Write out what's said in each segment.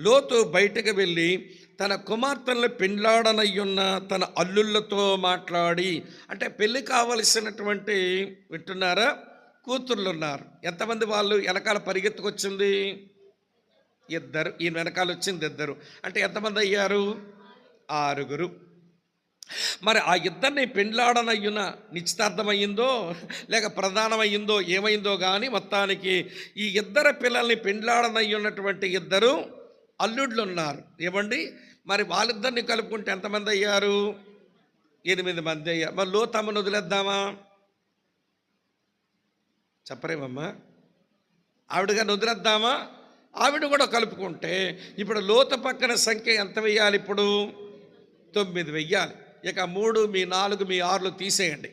లోతు బయటకు వెళ్ళి తన కుమార్తెలను పెండ్లాడనయ్యున్న తన అల్లుళ్ళతో మాట్లాడి అంటే పెళ్ళి కావలసినటువంటి వింటున్నారా? కూతుర్లు ఉన్నారు ఎంతమంది వాళ్ళు వెనకాల పరిగెత్తుకొచ్చింది? ఇద్దరు. ఈయన వెనకాల వచ్చింది ఇద్దరు. అంటే ఎంతమంది అయ్యారు? ఆరుగురు. మరి ఆ ఇద్దరిని పెండ్లాడనయ్యున నిశ్చితార్థమయ్యిందో లేక ప్రధానమయ్యిందో ఏమైందో కానీ మొత్తానికి ఈ ఇద్దరు పిల్లల్ని పెండ్లాడనయ్యున్నటువంటి ఇద్దరు అల్లుడ్లు ఉన్నారు ఏమండి? మరి వాళ్ళిద్దరిని కలుపుకుంటే ఎంతమంది అయ్యారు? ఎనిమిది మంది అయ్యారు. మరి లోతమ్మను వదిలేద్దామా? చెప్పరేమమ్మా. ఆవిడగా వదిలేద్దామా? ఆవిడ కూడా కలుపుకుంటే ఇప్పుడు లోత పక్కన సంఖ్య ఎంత వెయ్యాలి ఇప్పుడు? తొమ్మిది వెయ్యాలి. ఇక మూడు మీ నాలుగు మీ ఆరులు తీసేయండి.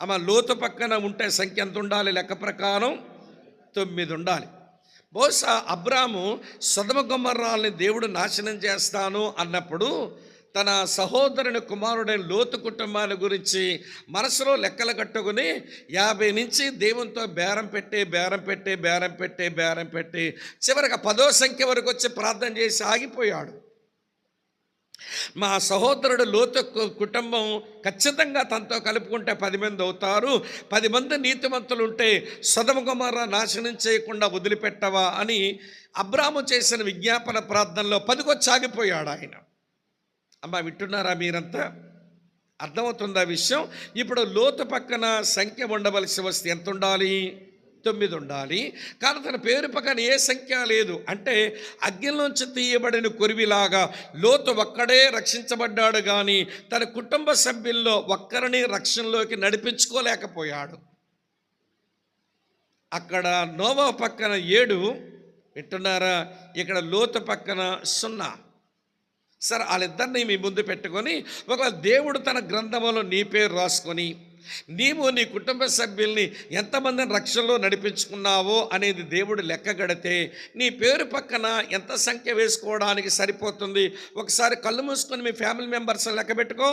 అమ్మ లోతు పక్కన ఉంటే సంఖ్య ఎంత ఉండాలి? లెక్క ప్రకారం తొమ్మిది ఉండాలి. బహుశా అబ్రాము సదమ గుమ్మర్రాల్ని దేవుడు నాశనం చేస్తాను అన్నప్పుడు తన సహోదరుని కుమారుడైన లోతు కుటుంబాన్ని గురించి మనసులో లెక్కలు కట్టుకుని యాభై నుంచి దేవునితో బేరం పెట్టి బేరం పెట్టి బేరం పెట్టి బేరం పెట్టి చివరికి పదో సంఖ్య వరకు వచ్చి ప్రార్థన చేసి ఆగిపోయాడు. మా సహోదరుడు లోతు కుటుంబం ఖచ్చితంగా తనతో కలుపుకుంటే పది మంది అవుతారు. పది మంది నీతిమంతులు ఉంటే సదమకుమార నాశనం చేయకుండా వదిలిపెట్టవా అని అబ్రాము చేసిన విజ్ఞాపన ప్రార్థనలో పదికొచ్చి ఆగిపోయాడు ఆయన. అమ్మా వింటున్నారా మీరంతా? అర్థమవుతుందా విషయం? ఇప్పుడు లోతు పక్కన సంఖ్య ఉండవలసి వస్తే ఎంత ఉండాలి తొమ్మిది ఉండాలి కానీ తన పేరు పక్కన ఏ సంఖ్య లేదు. అంటే అగ్నిలోంచి తీయబడిన కురివిలాగా లోతు ఒక్కడే రక్షించబడ్డాడు కానీ తన కుటుంబ సభ్యుల్లో ఒక్కరిని రక్షణలోకి నడిపించుకోలేకపోయాడు. అక్కడ నోవా పక్కన ఏడు. వింటున్నారా? ఇక్కడ లోతు పక్కన సున్నా. సరే వాళ్ళిద్దరిని మీ ముందు పెట్టుకొని ఒకవేళ దేవుడు తన గ్రంథంలో నీ పేరు రాసుకొని నీవు నీ కుటుంబ సభ్యుల్ని ఎంతమందిని రక్షణలో నడిపించుకున్నావో అనేది దేవుడు లెక్క గడితే నీ పేరు పక్కన ఎంత సంఖ్య వేసుకోవడానికి సరిపోతుంది? ఒకసారి కళ్ళు మూసుకొని మీ ఫ్యామిలీ మెంబర్స్ లెక్క పెట్టుకో.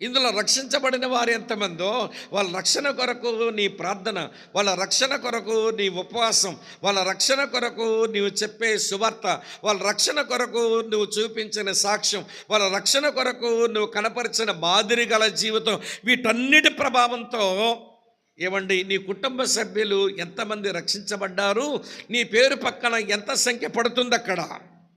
ఇందులో రక్షించబడిన వారు ఎంతమందో వాళ్ళ రక్షణ కొరకు నీ ప్రార్థన వాళ్ళ రక్షణ కొరకు నీ ఉపవాసం వాళ్ళ రక్షణ కొరకు నీవు చెప్పే సువార్త వాళ్ళ రక్షణ కొరకు నువ్వు చూపించిన సాక్ష్యం వాళ్ళ రక్షణ కొరకు నువ్వు కనపరిచిన మాదిరి గల జీవితం వీటన్నిటి ప్రభావంతో ఏమండి నీ కుటుంబ సభ్యులు ఎంతమంది రక్షించబడ్డారు నీ పేరు పక్కన ఎంత సంఖ్య పడుతుంది అక్కడ